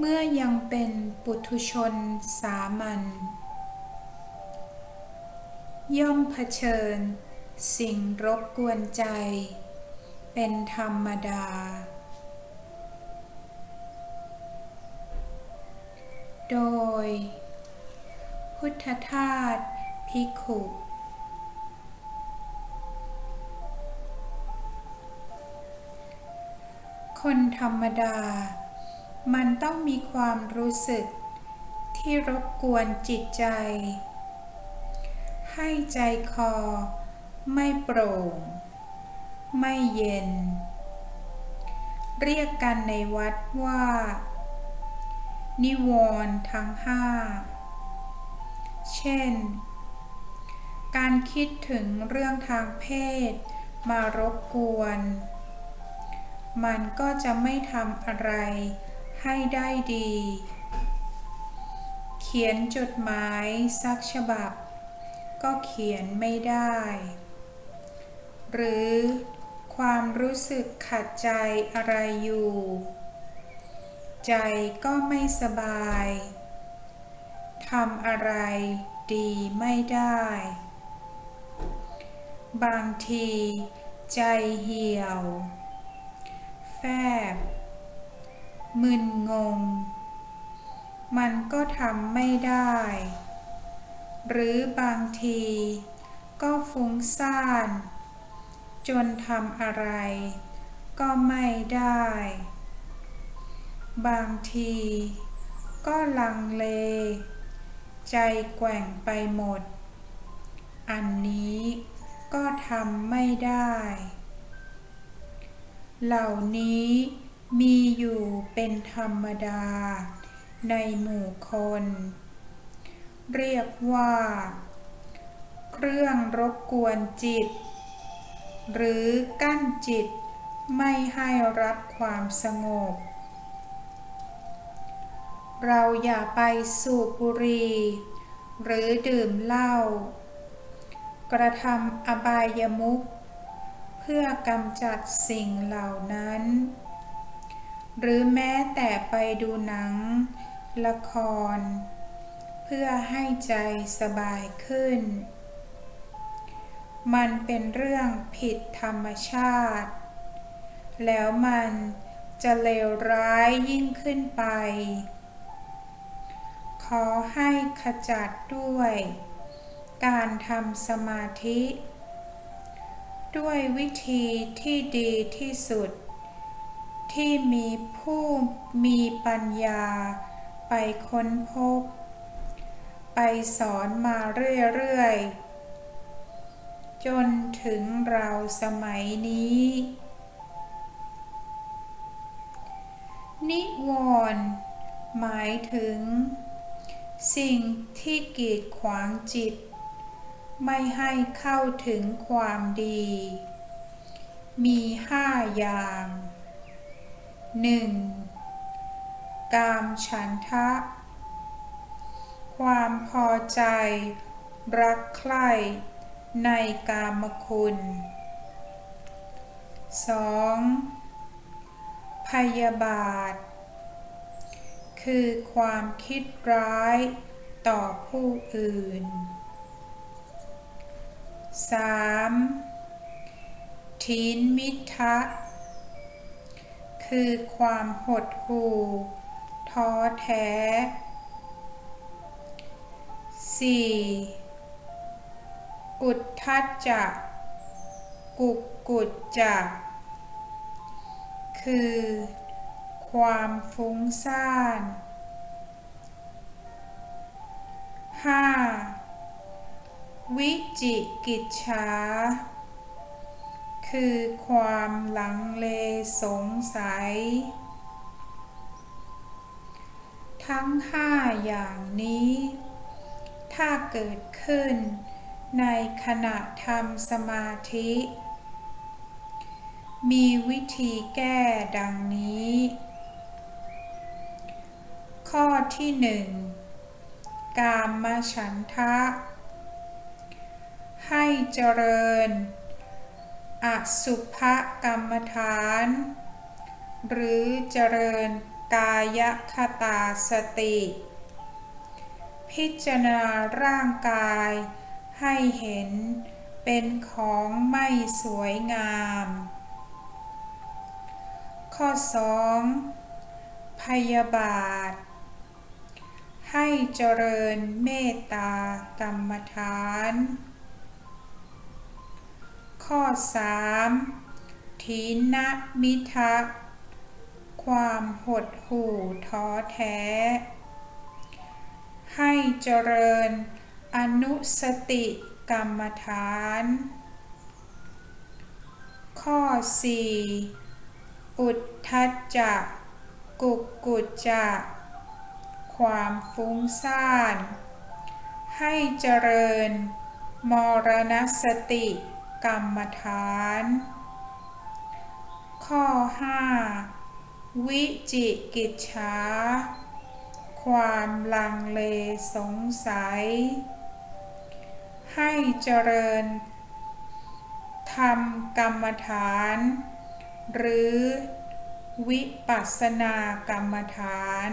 เมื่อยังเป็นปุถุชนสามัญย่อมเผชิญ สิ่งรบกวนใจ เป็นธรรมดา โดย พุทธทาสภิกขุคนธรรมดา มันต้องมีความรู้สึก ที่รบกวนจิตใจ ให้ใจคอ ไม่โปร่ง ไม่เย็น เรียกกันในวัดว่า นิวรณ์ทั้งห้า เช่น การคิดถึงเรื่องทางเพศมารบกวน มันก็จะไม่ทำอะไร ให้ได้ดี เขียนจดหมายสักฉบับ ก็เขียนไม่ได้ หรือความรู้สึกขัดใจอะไรอยู่ ใจก็ไม่สบายทำอะไรดีไม่ได้ บางทีใจเหี่ยว แฟบ มึนงง มันก็ทำไม่ได้ หรือบางทีก็ฟุ้งซ่าน จนทำอะไร ก็ไม่ได้ บางที ก็ลังเล ใจแกว่งไปหมด อันนี้ก็ทำไม่ได้ เหล่านี้ มีอยู่เป็นธรรมดา ในหมู่คน เรียกว่า เครื่องรบกวนจิต หรือกั้นจิตไม่ให้รับความสงบ เราอย่าไปสูบบุหรี่หรือดื่มเหล้า กระทำอบายมุขเพื่อกำจัดสิ่งเหล่านั้น หรือแม้แต่ไปดูหนัง ละคร เพื่อให้ใจสบายขึ้น มันเป็นเรื่องผิดธรรมชาติ แล้วมันจะเลวร้ายยิ่งขึ้นไป ขอให้ขจัดด้วย การทำสมาธิ ด้วยวิธีที่ดีที่สุด ที่มีผู้มีปัญญาไปค้นพบ ไปสอนมาเรื่อยๆ จนถึงเราสมัยนี้ นิวรณ์หมายถึง สิ่งที่กีดขวางจิต ไม่ให้เข้าถึงความดี มีห้าอย่าง หนึ่งกามฉันทะ ความพอใจ รักใคร่ในกามคุณ 2. พยาบาท คือความคิดร้ายต่อผู้อื่น 3. ทีนมิทะ คือความหดหู่ท้อแท้ 4. อุทธัจจะกุกกุจจะคือ ความฟุ้งซ่าน 5. วิจิกิจฉา คือความหลังเลสงสัย ทั้งห้าอย่างนี้ ถ้าเกิดขึ้นในขณะทำสมาธิ มีวิธีแก้ดังนี้ ข้อที่หนึ่งกามฉันทะ ให้เจริญ อสุภกรรมฐาน หรือเจริญกายคตาสติ พิจารณาร่างกายให้เห็นเป็นของไม่สวยงาม ข้อ 2. พยาบาท ให้เจริญเมตตากรรมฐาน ข้อ 3. ทีนมิทะ ความหดหู่ท้อแท้ ให้เจริญ อนุสติกรรมฐาน ข้อ 4. อุทธัจจะกุกกุจจะ ความฟุ้งซ่าน ให้เจริญ มรณสติ กรรมฐาน ข้อ 5. วิจิกิจฉาความลังเลสงสัย ให้เจริญทำกรรมฐาน หรือวิปัสสนากรรมฐาน